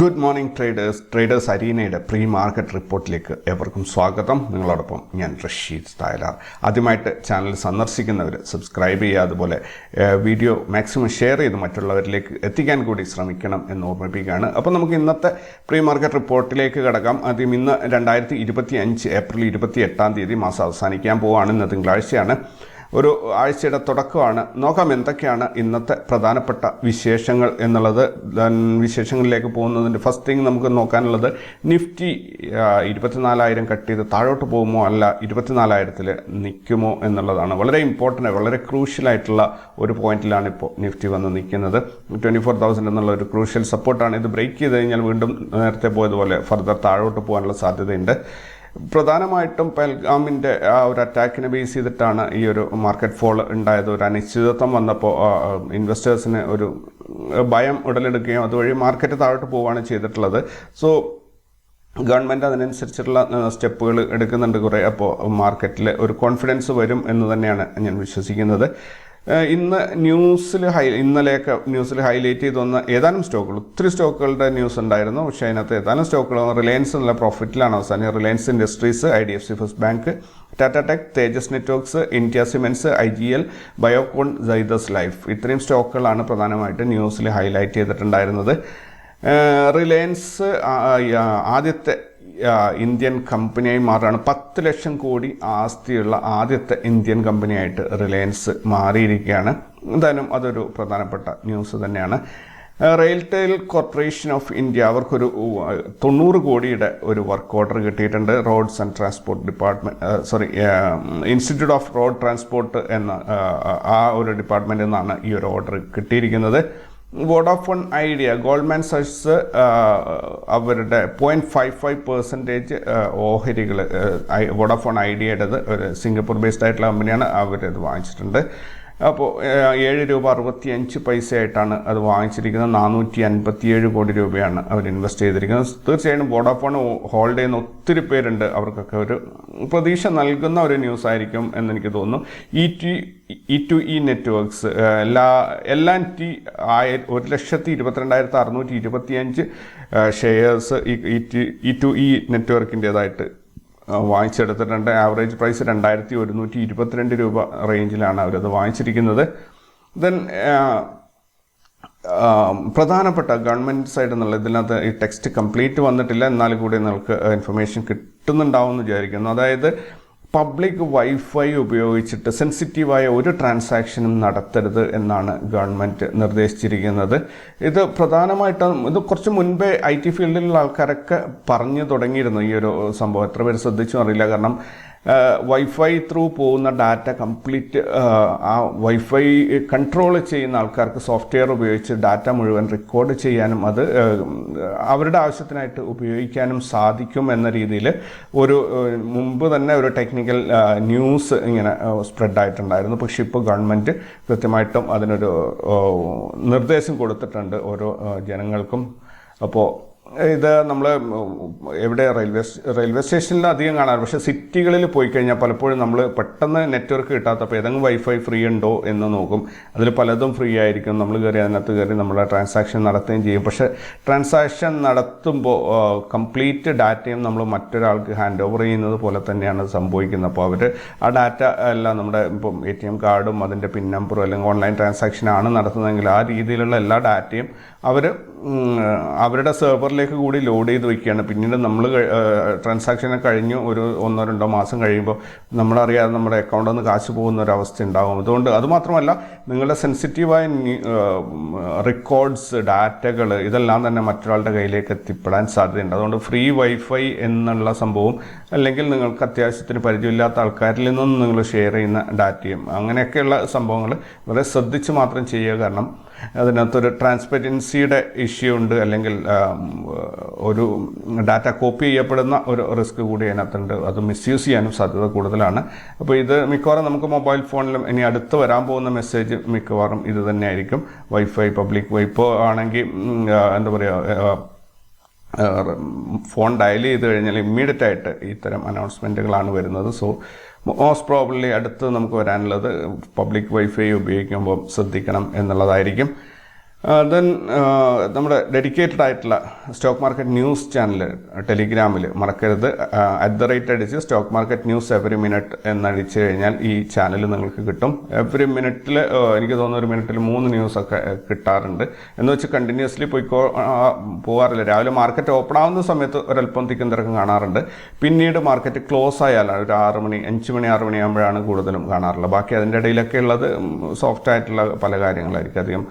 Good morning traders traders അരീനയുടെ pre market റിപ്പോർട്ടിലേക്ക് എവർക്കും സ്വാഗതം. നിങ്ങളോടൊപ്പം ഞാൻ റഷീദ് തായലാർ. ആദ്യമായിട്ട് ചാനൽ സന്ദർശിക്കുന്നവർ സബ്സ്ക്രൈബ് ചെയ്യുക അതുപോലെ വീഡിയോ മാക്സിമം ഷെയർ ചെയ്ത് മറ്റുള്ളവരിലേക്ക് എത്തിക്കാൻ കൂടി ശ്രമിക്കണം എന്ന് ഓർമ്മിപ്പിക്കുകയാണ്. അപ്പോൾ നമുക്ക് ഇന്നത്തെ പ്രീ മാർക്കറ്റ് റിപ്പോർട്ടിലേക്ക് കിടക്കാം. ആദ്യം ഇന്ന് രണ്ടായിരത്തി ഇരുപത്തി അഞ്ച് ഏപ്രിൽ ഇരുപത്തി എട്ടാം തീയതി മാസം അവസാനിക്കാൻ പോവുകയാണ് ഇന്ന് തിങ്കളാഴ്ചയാണ്. ഒരു ആഴ്ചയുടെ തുടക്കമാണ്. നോക്കാം എന്തൊക്കെയാണ് ഇന്നത്തെ പ്രധാനപ്പെട്ട വിശേഷങ്ങൾ എന്നുള്ളത്. വിശേഷങ്ങളിലേക്ക് പോകുന്നതിന്റെ ഫസ്റ്റ് തിങ് നമുക്ക് നോക്കാനുള്ളത് നിഫ്റ്റി ഇരുപത്തിനാലായിരം കട്ട് ചെയ്ത് താഴോട്ട് പോകുമോ അല്ല ഇരുപത്തിനാലായിരത്തിൽ നിൽക്കുമോ എന്നുള്ളതാണ്. വളരെ ഇമ്പോർട്ടന്റ് വളരെ ക്രൂഷ്യലായിട്ടുള്ള ഒരു പോയിന്റിലാണ് ഇപ്പോൾ നിഫ്റ്റി വന്ന് നിൽക്കുന്നത്. ട്വന്റി ഫോർ തൗസൻഡ് എന്നുള്ള ഒരു ക്രൂഷ്യൽ സപ്പോർട്ടാണ് ഇത് ബ്രേക്ക് ചെയ്ത് കഴിഞ്ഞാൽ വീണ്ടും നേരത്തെ പോയതുപോലെ ഫർദർ താഴോട്ട് പോകാനുള്ള സാധ്യതയുണ്ട്. പ്രധാനമായിട്ടും പെൽഗാമിന്റെ ആ ഒരു അറ്റാക്കിനെ ബേസ് ചെയ്തിട്ടാണ് ഈ ഒരു മാർക്കറ്റ് ഫോൾ ഉണ്ടായത്. ഒരു അനിശ്ചിതത്വം വന്നപ്പോൾ ഇൻവെസ്റ്റേഴ്സിന് ഒരു ഭയം ഉടലെടുക്കുകയും അതുവഴി മാർക്കറ്റ് താഴോട്ട് പോവുകയാണ് ചെയ്തിട്ടുള്ളത്. സോ ഗവൺമെന്റ് അതിനനുസരിച്ചിട്ടുള്ള സ്റ്റെപ്പുകൾ എടുക്കുന്നുണ്ട് കുറേ. അപ്പോൾ മാർക്കറ്റിൽ ഒരു കോൺഫിഡൻസ് വരും എന്ന് തന്നെയാണ് ഞാൻ വിശ്വസിക്കുന്നത്. ഇന്ന് ന്യൂസിൽ ഹൈ ഇന്നലെയൊക്കെ ന്യൂസിൽ ഹൈലൈറ്റ് ചെയ്ത് വന്ന ഏതാനും സ്റ്റോക്കുകൾ ഒത്തിരി സ്റ്റോക്കുകളുടെ ന്യൂസ് ഉണ്ടായിരുന്നു. പക്ഷേ അതിനകത്ത് ഏതാനും സ്റ്റോക്കുകൾ റിലയൻസ് എന്നുള്ള പ്രോഫിറ്റിലാണ് അവസാനം. Reliance Industries I D F C First Bank Tata Tech Tejas Networks India Siemens I G L Biocon Zydus Life. ഇത്രയും സ്റ്റോക്കുകളാണ് പ്രധാനമായിട്ട് ന്യൂസിൽ ഹൈലൈറ്റ് ചെയ്തിട്ടുണ്ടായിരുന്നത്. റിലയൻസ് ആദ്യത്തെ ഇന്ത്യൻ കമ്പനിയായി മാറുകയാണ്. പത്ത് ലക്ഷം കോടി ആസ്തിയുള്ള ആദ്യത്തെ ഇന്ത്യൻ കമ്പനിയായിട്ട് റിലയൻസ് മാറിയിരിക്കുകയാണ്. എന്തായാലും അതൊരു പ്രധാനപ്പെട്ട ന്യൂസ് തന്നെയാണ്. റെയിൽടെയിൽ കോർപ്പറേഷൻ ഓഫ് ഇന്ത്യ അവർക്കൊരു തൊണ്ണൂറ് കോടിയുടെ ഒരു വർക്ക് ഓർഡർ കിട്ടിയിട്ടുണ്ട്. Roads and transport department sorry institute of road transport എന്ന ആ ഒരു ഡിപ്പാർട്ട്മെന്റിൽ നിന്നാണ് ഈ ഒരു ഓർഡർ കിട്ടിയിരിക്കുന്നത്. വോഡാഫോൺ ഐഡിയ ഗോൾഡ്മാൻ സച്ച് അവരുടെ പോയിന്റ് ഫൈവ് ഫൈവ് പെർസെന്റേജ് ഓഹരികൾ വോഡാഫോൺ ഐഡിയയുടേത് ഒരു സിംഗപ്പൂർ ബേസ്ഡ് ആയിട്ടുള്ള കമ്പനിയാണ് അവരത് വാങ്ങിച്ചിട്ടുണ്ട്. അപ്പോൾ ഏഴ് രൂപ അറുപത്തി അഞ്ച് പൈസയായിട്ടാണ് അത് വാങ്ങിച്ചിരിക്കുന്നത്. നാനൂറ്റി അൻപത്തിയേഴ് കോടി രൂപയാണ് അവർ ഇൻവെസ്റ്റ് ചെയ്തിരിക്കുന്നത്. തീർച്ചയായും വോഡാഫോൺ ഹോൾഡ് ചെയ്യുന്ന ഒത്തിരി പേരുണ്ട്. അവർക്കൊക്കെ ഒരു പ്രതീക്ഷ നൽകുന്ന ഒരു ന്യൂസ് ആയിരിക്കും എന്നെനിക്ക് തോന്നുന്നു. E T E two E networks എല്ലാ എല്ലാം ടി ആയ ഒരു ലക്ഷത്തി ഇരുപത്തിരണ്ടായിരത്തി അറുന്നൂറ്റി ഇരുപത്തിയഞ്ച് ഷെയർസ് ഇ ടു ഇ നെറ്റ്വർക്കിന്റേതായിട്ട് വാങ്ങിച്ചെടുത്തിട്ടുണ്ട്. ആവറേജ് പ്രൈസ് രണ്ടായിരത്തി ഒരുന്നൂറ്റി ഇരുപത്തിരണ്ട് രൂപ റേഞ്ചിലാണ് അവരത് വാങ്ങിച്ചിരിക്കുന്നത്. ദെൻ പ്രധാനപ്പെട്ട ഗവൺമെന്റ് സൈഡിൽ നിന്നുള്ള ഇതിനകത്ത് ഈ ടെക്സ്റ്റ് കംപ്ലീറ്റ് വന്നിട്ടില്ല. എന്നാൽ കൂടി നിങ്ങൾക്ക് ഇൻഫർമേഷൻ കിട്ടുന്നുണ്ടാവും എന്ന് വിചാരിക്കുന്നു. അതായത് പബ്ലിക് വൈഫൈ ഉപയോഗിച്ചിട്ട് സെൻസിറ്റീവായ ഒരു ട്രാൻസാക്ഷനും നടത്തരുത് എന്നാണ് ഗവൺമെന്റ് നിർദ്ദേശിച്ചിരിക്കുന്നത്. ഇത് പ്രധാനമായിട്ടും ഇത് കുറച്ച് മുൻപേ ഐ ടി ഫീൽഡിലുള്ള ആൾക്കാരൊക്കെ പറഞ്ഞു തുടങ്ങിയിരുന്നു ഈ ഒരു സംഭവം. എത്ര പേര് ശ്രദ്ധിച്ചു അറിയില്ല. കാരണം വൈഫൈ ത്രൂ പോകുന്ന ഡാറ്റ കംപ്ലീറ്റ് ആ വൈഫൈ കൺട്രോൾ ചെയ്യുന്ന ആൾക്കാർക്ക് സോഫ്റ്റ്വെയർ ഉപയോഗിച്ച് ഡാറ്റ മുഴുവൻ റെക്കോർഡ് ചെയ്യാനും അത് അവരുടെ ആവശ്യത്തിനായിട്ട് ഉപയോഗിക്കാനും സാധിക്കും എന്ന രീതിയിൽ ഒരു മുമ്പ് തന്നെ ഒരു ടെക്നിക്കൽ ന്യൂസ് ഇങ്ങനെ സ്പ്രെഡ് ആയിട്ടുണ്ടായിരുന്നു. പക്ഷെ ഇപ്പോൾ ഗവൺമെന്റ് കൃത്യമായിട്ടും അതിനൊരു നിർദ്ദേശം കൊടുത്തിട്ടുണ്ട് ഓരോ ജനങ്ങൾക്കും. അപ്പോൾ ഇത് നമ്മൾ എവിടെ റെയിൽവേ റെയിൽവേ സ്റ്റേഷനിൽ അധികം കാണാറ്. പക്ഷേ സിറ്റികളിൽ പോയി കഴിഞ്ഞാൽ പലപ്പോഴും നമ്മൾ പെട്ടെന്ന് നെറ്റ്വർക്ക് കിട്ടാത്തപ്പോൾ ഏതെങ്കിലും വൈഫൈ ഫ്രീ ഉണ്ടോ എന്ന് നോക്കും. അതിൽ പലതും ഫ്രീ ആയിരിക്കും. നമ്മൾ കയറി അതിനകത്ത് കയറി നമ്മുടെ ട്രാൻസാക്ഷൻ നടത്തുകയും ചെയ്യും. പക്ഷേ ട്രാൻസാക്ഷൻ നടത്തുമ്പോൾ കംപ്ലീറ്റ് ഡാറ്റയും നമ്മൾ മറ്റൊരാൾക്ക് ഹാൻഡ് ഓവർ ചെയ്യുന്നത് പോലെ തന്നെയാണ് സംഭവിക്കുന്നത്. അപ്പോൾ അവർ ആ ഡാറ്റ എല്ലാം നമ്മുടെ ഇപ്പം എ ടി എം കാർഡും അതിന്റെ പിൻ നമ്പറും അല്ലെങ്കിൽ ഓൺലൈൻ ട്രാൻസാക്ഷൻ ആണ് നടത്തുന്നതെങ്കിൽ ആ രീതിയിലുള്ള എല്ലാ ഡാറ്റയും അവർ അവരുടെ സെർവറിലേക്ക് കൂടി ലോഡ് ചെയ്ത് വെക്കുകയാണ്. പിന്നീട് നമ്മൾ ട്രാൻസാക്ഷനെ കഴിഞ്ഞു ഒരു ഒന്നോ രണ്ടോ മാസം കഴിയുമ്പോൾ നമ്മളറിയാതെ നമ്മുടെ അക്കൗണ്ടിൽ നിന്ന് കാശ് പോകുന്ന ഒരു അവസ്ഥ ഉണ്ടാകും അതുകൊണ്ട് അതുമാത്രമല്ല നിങ്ങളുടെ സെൻസിറ്റീവായ റെക്കോർഡ്സ് ഡാറ്റകൾ ഇതെല്ലാം തന്നെ മറ്റൊരാളുടെ കയ്യിലേക്ക് എത്തിപ്പെടാൻ സാധ്യതയുണ്ട്. അതുകൊണ്ട് ഫ്രീ വൈഫൈ എന്നുള്ള സംഭവം അല്ലെങ്കിൽ നിങ്ങൾക്ക് അത്യാവശ്യത്തിന് പരിചയമില്ലാത്ത ആൾക്കാരിൽ നിന്നും നിങ്ങൾ ഷെയർ ചെയ്യുന്ന ഡാറ്റയും അങ്ങനെയൊക്കെയുള്ള സംഭവങ്ങൾ വളരെ ശ്രദ്ധിച്ച് മാത്രം ചെയ്യുക. കാരണം അതിനകത്തൊരു ട്രാൻസ്പെറൻസിയുടെ ഇഷ്യൂ ഉണ്ട്. അല്ലെങ്കിൽ ഒരു ഡാറ്റ കോപ്പി ചെയ്യപ്പെടുന്ന ഒരു റിസ്ക് കൂടി അതിനകത്തുണ്ട്. അത് മിസ്യൂസ് ചെയ്യാനും സാധ്യത കൂടുതലാണ്. അപ്പോൾ ഇത് മിക്കവാറും നമുക്ക് മൊബൈൽ ഫോണിലും ഇനി അടുത്ത് വരാൻ പോകുന്ന മെസ്സേജ് മിക്കവാറും ഇത് തന്നെയായിരിക്കും. വൈഫൈ പബ്ലിക് വൈപ്പോ ആണെങ്കിൽ എന്താ പറയുക ഫോൺ ഡയൽ ചെയ്ത് കഴിഞ്ഞാൽ ഇമ്മീഡിയറ്റ് ആയിട്ട് ഇത്തരം അനൗൺസ്മെന്റുകളാണ് വരുന്നത്. സോ മോസ്റ്റ് പ്രോബ്ലി അടുത്ത് നമുക്ക് വരാനുള്ളത് പബ്ലിക് വൈഫൈ ഉപയോഗിക്കുമ്പോൾ ശ്രദ്ധിക്കണം എന്നുള്ളതായിരിക്കും. ദെൻ നമ്മുടെ ഡെഡിക്കേറ്റഡ് ആയിട്ടുള്ള സ്റ്റോക്ക് മാർക്കറ്റ് ന്യൂസ് ചാനൽ ടെലിഗ്രാമിൽ മറക്കരുത്. അറ്റ് ദ റേറ്റ് അടിച്ച് stock market news every minute എന്നടിച്ച് കഴിഞ്ഞാൽ ഈ ചാനൽ നിങ്ങൾക്ക് കിട്ടും. എവറി മിനിറ്റിൽ എനിക്ക് തോന്നുന്ന ഒരു മിനിറ്റിൽ മൂന്ന് ന്യൂസ് ഒക്കെ കിട്ടാറുണ്ട്. എന്ന് വെച്ച് കണ്ടിന്യൂസ്ലി പോയിക്കോ പോകാറില്ല രാവിലെ മാർക്കറ്റ് ഓപ്പൺ ആവുന്ന സമയത്ത് ഒരല്പം തിക്കും തിരക്കും കാണാറുണ്ട്. പിന്നീട് മാർക്കറ്റ് ക്ലോസ് ആയാലാണ് ഒരു ആറ് മണി അഞ്ച് മണി ആറ് മണിയാകുമ്പോഴാണ് കൂടുതലും കാണാറുള്ളത്. ബാക്കി അതിന്റെ ഇടയിലൊക്കെ ഉള്ളത് സോഫ്റ്റ് ആയിട്ടുള്ള പല കാര്യങ്ങളായിരിക്കും. അധികം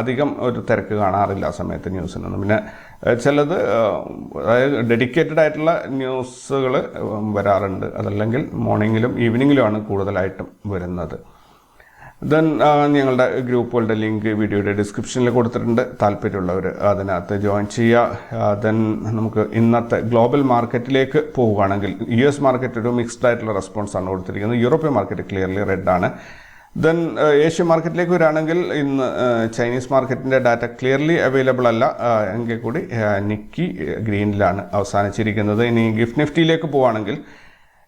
അധികം ഒരു തിരക്ക് കാണാറില്ല ആ സമയത്ത് ന്യൂസിനൊന്നും. പിന്നെ ചിലത് അതായത് ഡെഡിക്കേറ്റഡ് ആയിട്ടുള്ള ന്യൂസുകൾ വരാറുണ്ട്. അതല്ലെങ്കിൽ മോർണിംഗിലും ഈവനിങ്ങിലുമാണ് കൂടുതലായിട്ടും വരുന്നത്. ദെൻ ഞങ്ങളുടെ ഗ്രൂപ്പുകളുടെ ലിങ്ക് വീഡിയോയുടെ ഡിസ്ക്രിപ്ഷനിൽ കൊടുത്തിട്ടുണ്ട്. താല്പര്യമുള്ളവർ അതിനകത്ത് ജോയിൻ ചെയ്യുക. ദെൻ നമുക്ക് ഇന്നത്തെ ഗ്ലോബൽ മാർക്കറ്റിലേക്ക് പോവുകയാണെങ്കിൽ യു എസ് മാർക്കറ്റ് ഒരു മിക്സ്ഡ് ആയിട്ടുള്ള റെസ്പോൺസ് ആണ് കൊടുത്തിരിക്കുന്നത്. യൂറോപ്യൻ മാർക്കറ്റ് ക്ലിയർലി റെഡ് ആണ് ദെൻ ഏഷ്യൻ മാർക്കറ്റിലേക്ക് വരികയാണെങ്കിൽ ഇന്ന് ചൈനീസ് മാർക്കറ്റിന്റെ ഡാറ്റ ക്ലിയർലി അവൈലബിൾ അല്ല. ഏഹ്, എങ്കിൽ കൂടി നിക്കി ഗ്രീനിലാണ് അവസാനിച്ചിരിക്കുന്നത്. ഇനി ഗിഫ്റ്റ് നിഫ്റ്റിയിലേക്ക് പോവുകയാണെങ്കിൽ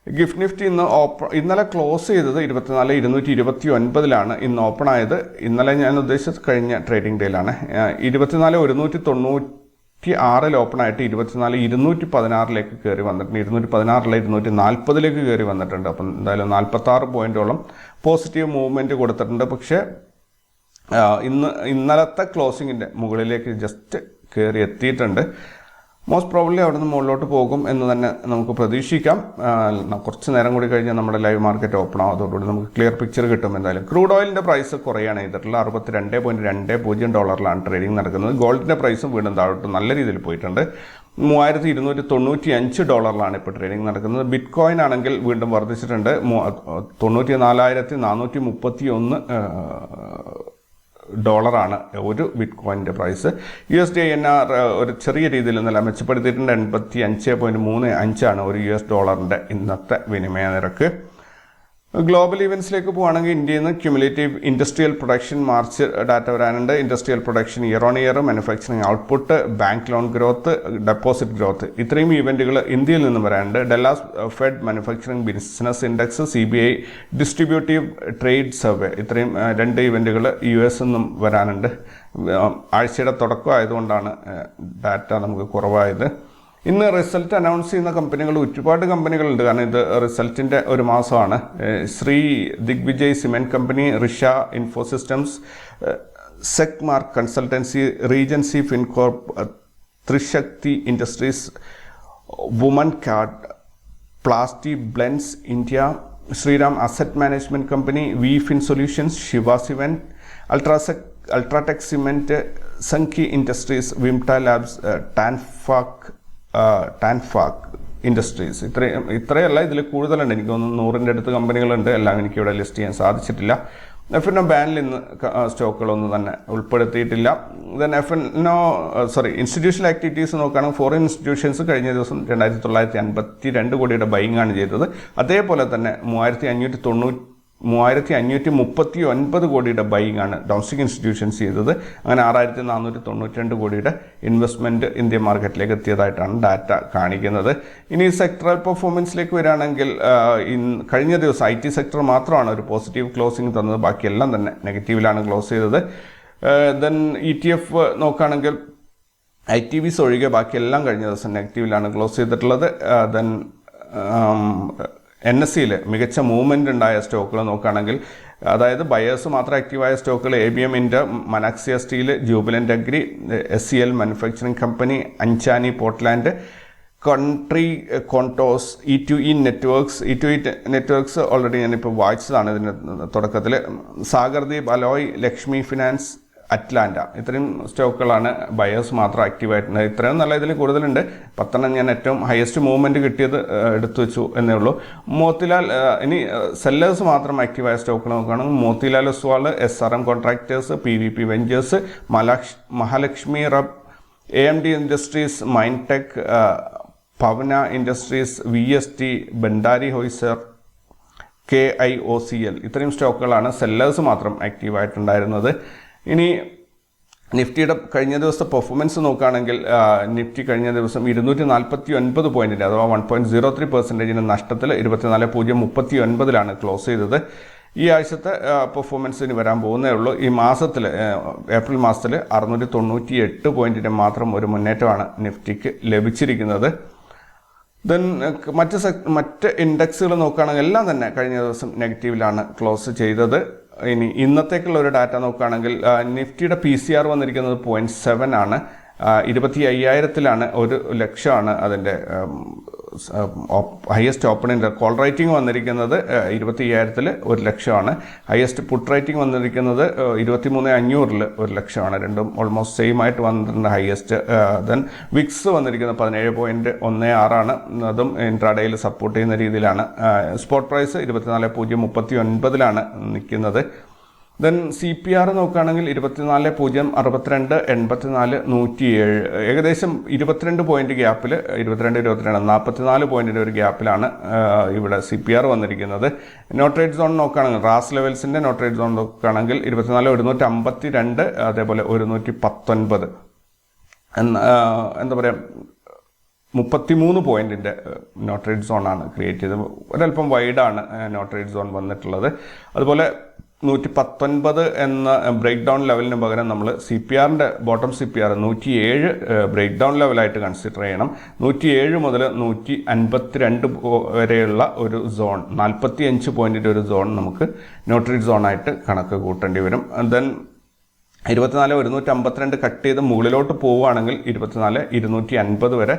ഗിഫ്റ്റ് നിഫ്റ്റി ഇന്ന് ഓപ്പൺ ഇന്നലെ ക്ലോസ് ചെയ്തത് ഇരുപത്തിനാല് ഇരുന്നൂറ്റി ഇരുപത്തി ഒൻപതിലാണ് ഇന്ന് ഓപ്പൺ ആയത്. ഇന്നലെ ഞാൻ ഉദ്ദേശിച്ചത് കഴിഞ്ഞ ട്രേഡിംഗ് ഡേയിലാണ് ഇരുപത്തിനാല് ഒരുന്നൂറ്റി തൊണ്ണൂറ്റി ആറിൽ ഓപ്പൺ ആയിട്ട് ഇരുപത്തിനാല് ഇരുന്നൂറ്റി പതിനാറിലേക്ക് കയറി വന്നിട്ടുണ്ട്. ഇരുന്നൂറ്റി പതിനാറിലെ ഇരുന്നൂറ്റി നാൽപ്പതിലേക്ക് കയറി വന്നിട്ടുണ്ട്. അപ്പം എന്തായാലും നാൽപ്പത്തി ആറ് പോയിന്റോളം പോസിറ്റീവ് മൂവ്മെന്റ് കൊടുത്തിട്ടുണ്ട്. പക്ഷേ ഇന്ന് ഇന്നലത്തെ ക്ലോസിങ്ങിന്റെ മുകളിലേക്ക് ജസ്റ്റ് കയറി എത്തിയിട്ടുണ്ട്. മോസ്റ്റ് പ്രോബ്ലി അവിടെ നിന്ന് മുകളിലോട്ട് പോകും എന്ന് തന്നെ നമുക്ക് പ്രതീക്ഷിക്കാം. കുറച്ച് നേരം കൂടി കഴിഞ്ഞാൽ നമ്മുടെ ലൈവ് മാർക്കറ്റ് ഓപ്പൺ ആവും. അതോടുകൂടി നമുക്ക് ക്ലിയർ പിക്ചർ കിട്ടും എന്തായാലും. ക്രൂഡ് ഓയിലിന്റെ പ്രൈസ് കുറയാണ്. ചെയ്തിട്ടുള്ളത് അറുപത്തി രണ്ട് പോയിന്റ് രണ്ട് പൂജ്യം ഡോളറിലാണ് ട്രേഡിംഗ് നടക്കുന്നത്. ഗോൾഡിന്റെ പ്രൈസും വീണ്ടും താഴോട്ട് നല്ല രീതിയിൽ പോയിട്ടുണ്ട്. മൂവായിരത്തി ഇരുന്നൂറ്റി തൊണ്ണൂറ്റി അഞ്ച് ഡോളറിലാണ് ഇപ്പോൾ ട്രേഡിംഗ് നടക്കുന്നത്. ബിറ്റ് കോയിൻ ആണെങ്കിൽ വീണ്ടും വർദ്ധിച്ചിട്ടുണ്ട്. തൊണ്ണൂറ്റി നാലായിരത്തി നാനൂറ്റി മുപ്പത്തി ഒന്ന് ഡോളറാണ് ഒരു bit കോയിന്റെ price. U S D N R ഒരു ചെറിയ രീതിയിൽ നല്ല മെച്ചപ്പെടുത്തിയിട്ടുണ്ട്. എൺപത്തി അഞ്ച് പോയിന്റ് മൂന്ന് അഞ്ചാണ് ഒരു യു എസ് ഡോളറിന്റെ ഇന്നത്തെ വിനിമയ നിരക്ക്. ഗ്ലോബൽ ഇവൻസിലേക്ക് പോവുകയാണെങ്കിൽ ഇന്ത്യയിൽ നിന്ന് cumulative industrial production March data വരാനുണ്ട്. Industrial production year on year manufacturing output bank loan growth deposit growth ഇത്രയും ഇവന്റുകൾ ഇന്ത്യയിൽ നിന്നും വരാനുണ്ട്. Dallas Fed manufacturing business index C B I distributive trade survey ഇത്രയും രണ്ട് ഇവന്റുകൾ യു എസ് നിന്നും വരാനുണ്ട്. ആഴ്ചയുടെ തുടക്കം ആയതുകൊണ്ടാണ് ഡാറ്റ നമുക്ക് കുറവായത്. ഇന്ന് റിസൾട്ട് അനൗൺസ് ചെയ്യുന്ന കമ്പനികൾ ഒരുപാട് കമ്പനികളുണ്ട്. കാരണം ഇത് റിസൾട്ടിന്റെ ഒരു മാസമാണ്. Shri Digvijay cement company Risha Infosystems Sec Mark consultancy Regency Fincorp Trishakti industries woman card plasti blends India Shriram asset management company V fin solutions Shiva cement അൾട്രാസെക് UltraTech cement Sanghi industries Vimta labs Tanfac Tanfac industries ഇത്രയും ഇത്രയല്ല ഇതിൽ കൂടുതലുണ്ട്. എനിക്ക് തോന്നുന്നു നൂറിന്റെ അടുത്ത് കമ്പനികളുണ്ട്. എല്ലാം എനിക്ക് ഇവിടെ ലിസ്റ്റ് ചെയ്യാൻ സാധിച്ചിട്ടില്ല. എഫ് എൻ ഒ ബാനിൽ ഇന്ന് സ്റ്റോക്കുകളൊന്നും തന്നെ ഉൾപ്പെടുത്തിയിട്ടില്ല. Then F N O sorry institutional activities നോക്കുകയാണെങ്കിൽ ഫോറിൻ ഇൻസ്റ്റിറ്റ്യൂഷൻസ് കഴിഞ്ഞ ദിവസം രണ്ടായിരത്തി തൊള്ളായിരത്തി അൻപത്തി രണ്ട് കോടിയുടെ ബൈങ് ആണ് ചെയ്തത്. അതേപോലെ തന്നെ മൂവായിരത്തി അഞ്ഞൂറ്റി തൊണ്ണൂറ്റി മൂവായിരത്തി അഞ്ഞൂറ്റി മുപ്പത്തി ഒൻപത് കോടിയുടെ ബൈങ് ആണ് ഡൊമസ്റ്റിക് ഇൻസ്റ്റിറ്റ്യൂഷൻസ് ചെയ്തത്. അങ്ങനെ ആറായിരത്തി നാനൂറ്റി തൊണ്ണൂറ്റി രണ്ട് കോടിയുടെ ഇൻവെസ്റ്റ്മെന്റ് ഇന്ത്യൻ മാർക്കറ്റിലേക്ക് എത്തിയതായിട്ടാണ് ഡാറ്റ കാണിക്കുന്നത്. ഇനി സെക്ടറൽ പെർഫോമൻസിലേക്ക് വരികയാണെങ്കിൽ കഴിഞ്ഞ ദിവസം ഐ ടി സെക്ടർ മാത്രമാണ് ഒരു പോസിറ്റീവ് ക്ലോസിംഗ് തന്നത്. ബാക്കിയെല്ലാം തന്നെ നെഗറ്റീവിലാണ് ക്ലോസ് ചെയ്തത്. ദെൻ ഇ ടി എഫ് നോക്കുകയാണെങ്കിൽ ഐ ടി വിസ് ഒഴികെ ബാക്കിയെല്ലാം കഴിഞ്ഞ ദിവസം നെഗറ്റീവിലാണ് ക്ലോസ് ചെയ്തിട്ടുള്ളത്. ദെൻ എൻ എസ് സിയിൽ മികച്ച മൂവ്മെന്റ് ഉണ്ടായ സ്റ്റോക്കുകൾ നോക്കുകയാണെങ്കിൽ അതായത് ബയേഴ്സ് മാത്രം ആക്റ്റീവായ സ്റ്റോക്കുകൾ A B M ഇൻഡ Manaksia steel Jubilant agri S C L manufacturing company Anjani Portland country condos E two E networks E two E networks already ഞാനിപ്പോൾ വായിച്ചതാണ് ഇതിന്റെ തുടക്കത്തിൽ Sagardeep alloy Lakshmi finance Atlanta. ഇത്രയും സ്റ്റോക്കുകളാണ് buyers മാത്രം active ആയിട്ടുണ്ട് ഇത്രയും നല്ല ഇതിൽ കൂടുതലുണ്ട്. പത്തെണ്ണം ഞാൻ ഏറ്റവും ഹയസ്റ്റ് മൂവ്മെന്റ് കിട്ടിയത് എടുത്തു വെച്ചു എന്നേ ഉള്ളൂ. മോത്തിലാൽ ഇനി സെല്ലേഴ്സ് മാത്രം ആക്റ്റീവായ സ്റ്റോക്കുകൾ നോക്കുകയാണെങ്കിൽ Motilal Oswal S R M contractors P V P ventures മലാക്ഷ് Mahalakshmi rub A M D industries മൈൻടെക് Pavna industries V S T Bhandari hosiery K I O C L ഇത്രയും സ്റ്റോക്കുകളാണ് സെല്ലേഴ്സ് മാത്രം ആക്റ്റീവായിട്ടുണ്ടായിരുന്നത് ഇനി നിഫ്റ്റിയുടെ കഴിഞ്ഞ ദിവസത്തെ പെർഫോമൻസ് നോക്കുകയാണെങ്കിൽ നിഫ്റ്റി കഴിഞ്ഞ ദിവസം ഇരുന്നൂറ്റി നാൽപ്പത്തി ഒൻപത് പോയിന്റിന്റെ അഥവാ വൺ പോയിന്റ് സീറോ ത്രീ പെർസെന്റേജിന് നഷ്ടത്തിൽ ഇരുപത്തിനാല് പൂജ്യം മുപ്പത്തി ഒൻപതിലാണ് ക്ലോസ് ചെയ്തത്. ഈ ആഴ്ചത്തെ പെർഫോമൻസ് ഇനി വരാൻ പോകുന്നേ ഉള്ളൂ. ഈ മാസത്തിൽ ഏപ്രിൽ മാസത്തിൽ അറുന്നൂറ്റി തൊണ്ണൂറ്റി എട്ട് പോയിന്റിന്റെ മാത്രം ഒരു മുന്നേറ്റമാണ് നിഫ്റ്റിക്ക് ലഭിച്ചിരിക്കുന്നത്. ദെൻ മറ്റ് മറ്റ് ഇൻഡെക്സുകൾ നോക്കുകയാണെങ്കിൽ എല്ലാം തന്നെ കഴിഞ്ഞ ദിവസം നെഗറ്റീവിലാണ് ക്ലോസ് ചെയ്തത്. ഇനി ഇന്നത്തേക്കുള്ള ഒരു ഡാറ്റ നോക്കുകയാണെങ്കിൽ നിഫ്റ്റിയുടെ പി സി ആർ വന്നിരിക്കുന്നത് പോയിന്റ് സെവൻ ആണ്. ഇരുപത്തി അയ്യായിരത്തിലാണ് ഒരു ലക്ഷമാണ് അതിന്റെ ഹയസ്റ്റ് ഓപ്പണിന്റെ കോൾ റൈറ്റിംഗ് വന്നിരിക്കുന്നത് ഇരുപത്തി അയ്യായിരത്തിൽ ഒരു ലക്ഷമാണ്. ഹയസ്റ്റ് പുട്ട് റൈറ്റിംഗ് വന്നിരിക്കുന്നത് ഇരുപത്തി മൂന്ന് അഞ്ഞൂറിൽ ഒരു ലക്ഷമാണ്. രണ്ടും ഓൾമോസ്റ്റ് സെയിം ആയിട്ട് വന്നിട്ടുണ്ട് ഹയസ്റ്റ് ദെൻ വിക്സ് വന്നിരിക്കുന്നത് പതിനേഴ് പോയിന്റ് ഒന്ന് ആറാണ്. അതും ഇൻട്രാഡേയിൽ സപ്പോർട്ട് ചെയ്യുന്ന രീതിയിലാണ്. സ്പോട്ട് പ്രൈസ് ഇരുപത്തിനാല് പൂജ്യം മുപ്പത്തി ഒൻപതിലാണ് നിൽക്കുന്നത്. ദെൻ സി പി ആർ നോക്കുകയാണെങ്കിൽ ഇരുപത്തിനാല് പൂജ്യം അറുപത്തിരണ്ട് എൺപത്തിനാല് നൂറ്റിയേഴ്. ഏകദേശം ഇരുപത്തിരണ്ട് പോയിന്റ് ഗ്യാപ്പിൽ ഇരുപത്തിരണ്ട് ഇരുപത്തിരണ്ട് നാൽപ്പത്തിനാല് പോയിന്റിന്റെ ഒരു ഗ്യാപ്പിലാണ് ഇവിടെ സി പി ആർ വന്നിരിക്കുന്നത്. നോട്ട്രേറ്റ് സോൺ നോക്കുകയാണെങ്കിൽ റാസ് ലെവൽസിന്റെ നോട്ട്രേറ്റ് സോൺ നോക്കുകയാണെങ്കിൽ ഇരുപത്തിനാല് ഒരുന്നൂറ്റി അമ്പത്തി രണ്ട് അതേപോലെ ഒരുന്നൂറ്റി പത്തൊൻപത് എന്താ പറയുക മുപ്പത്തിമൂന്ന് പോയിന്റിന്റെ നോട്ട്രേറ്റ് സോണാണ് ക്രിയേറ്റ് ചെയ്തത്. ഒരല്പം വൈഡാണ് നോട്ട്രേറ്റ് സോൺ വന്നിട്ടുള്ളത്. അതുപോലെ നൂറ്റി പത്തൊൻപത് എന്ന ബ്രേക്ക് ഡൗൺ ലെവലിന് പകരം നമ്മൾ സി പി ആറിന്റെ ബോട്ടം സി പി ആർ നൂറ്റി ഏഴ് ബ്രേക്ക് ഡൗൺ ലെവലായിട്ട് കൺസിഡർ ചെയ്യണം. നൂറ്റി ഏഴ് മുതൽ നൂറ്റി അൻപത്തിരണ്ട് വരെയുള്ള ഒരു സോൺ നാൽപ്പത്തി അഞ്ച് പോയിന്റിന്റെ ഒരു സോൺ നമുക്ക് നോട്രേറ്റ് സോണായിട്ട് കണക്ക് കൂട്ടേണ്ടി വരും. ദെൻ ഇരുപത്തിനാല് ഒരുന്നൂറ്റി അമ്പത്തിരണ്ട് കട്ട് ചെയ്ത് മുകളിലോട്ട് പോവുകയാണെങ്കിൽ ഇരുപത്തിനാല് ഇരുന്നൂറ്റി അൻപത് വരെ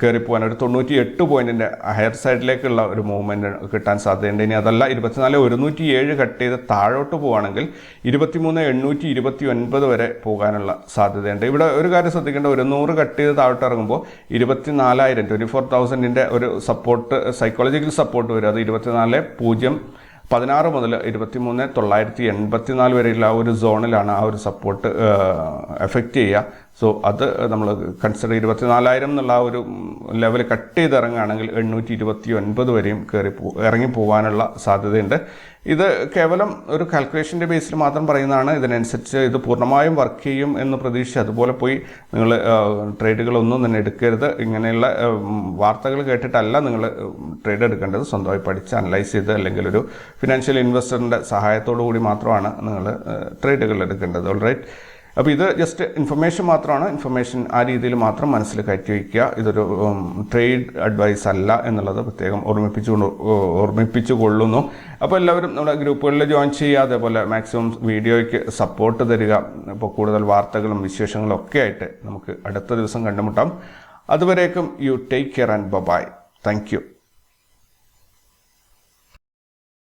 കയറിപ്പോകാൻ പോകാൻ ഒരു തൊണ്ണൂറ്റി എട്ട് പോയിന്റിന്റെ ഹയർ സൈഡിലേക്കുള്ള ഒരു മൂവ്മെന്റ് കിട്ടാൻ സാധ്യതയുണ്ട്. ഇനി അതല്ല ഇരുപത്തിനാല് ഒരുന്നൂറ്റി ഏഴ് കട്ട് ചെയ്ത് താഴോട്ട് പോവുകയാണെങ്കിൽ ഇരുപത്തിമൂന്ന് എണ്ണൂറ്റി ഇരുപത്തി ഒൻപത് വരെ പോകാനുള്ള സാധ്യതയുണ്ട്. ഇവിടെ ഒരു കാര്യം ശ്രദ്ധിക്കേണ്ട ഒരു നൂറ് കട്ട് ചെയ്ത് താഴോട്ട് ഇറങ്ങുമ്പോൾ ഇരുപത്തിനാലായിരം ട്വന്റി ഫോർ തൗസൻഡിന്റെ ഒരു സപ്പോർട്ട് സൈക്കോളജിക്കൽ സപ്പോർട്ട് വരും. അത് ഇരുപത്തിനാല് പൂജ്യം പതിനാറ് മുതൽ ഇരുപത്തിമൂന്ന് തൊള്ളായിരത്തി എൺപത്തിനാല് വരെയുള്ള ആ ഒരു സോണിലാണ് ആ ഒരു സപ്പോർട്ട് എഫക്റ്റ് ചെയ്യുക. സോ അത് നമ്മൾ കൺസിഡർ ഇരുപത്തിനാലായിരം എന്നുള്ള ആ ഒരു ലെവൽ കട്ട് ചെയ്ത് ഇറങ്ങുകയാണെങ്കിൽ എണ്ണൂറ്റി ഇരുപത്തി ഒൻപത് വരെയും കയറി പോ ഇറങ്ങി പോകാനുള്ള സാധ്യതയുണ്ട്. ഇത് കേവലം ഒരു കാൽക്കുലേഷന്റെ ബേസിൽ മാത്രം പറയുന്നതാണ്. ഇതിനനുസരിച്ച് ഇത് പൂർണമായും വർക്ക് ചെയ്യും എന്ന് പ്രതീക്ഷിച്ച് അതുപോലെ പോയി നിങ്ങൾ ട്രേഡുകളൊന്നും തന്നെ എടുക്കരുത്. ഇങ്ങനെയുള്ള വാർത്തകൾ കേട്ടിട്ടല്ല നിങ്ങൾ ട്രേഡ് എടുക്കേണ്ടത്. സ്വന്തമായി പഠിച്ച് അനലൈസ് ചെയ്ത് അല്ലെങ്കിൽ ഒരു ഫിനാൻഷ്യൽ ഇൻവെസ്റ്ററിന്റെ സഹായത്തോടു കൂടി മാത്രമാണ് നിങ്ങൾ ട്രേഡുകൾ എടുക്കേണ്ടത്. ഓൾറൈറ്റ് അപ്പോൾ ഇത് ജസ്റ്റ് ഇൻഫർമേഷൻ മാത്രമാണ്. ഇൻഫർമേഷൻ ആ രീതിയിൽ മാത്രം മനസ്സിൽ കയറ്റി വയ്ക്കുക. ഇതൊരു ട്രേഡ് അഡ്വൈസ് അല്ല എന്നുള്ളത് പ്രത്യേകം ഓർമ്മിപ്പിച്ചു ഓർമ്മിപ്പിച്ചു കൊള്ളുന്നു. അപ്പോൾ എല്ലാവരും നമ്മുടെ ഗ്രൂപ്പുകളിൽ ജോയിൻ ചെയ്യുക അതേപോലെ മാക്സിമം വീഡിയോയ്ക്ക് സപ്പോർട്ട് തരിക. അപ്പോൾ കൂടുതൽ വാർത്തകളും വിശേഷങ്ങളും ഒക്കെ ആയിട്ട് നമുക്ക് അടുത്ത ദിവസം കണ്ടുമുട്ടാം. അതുവരേക്കും you take care and bye thank you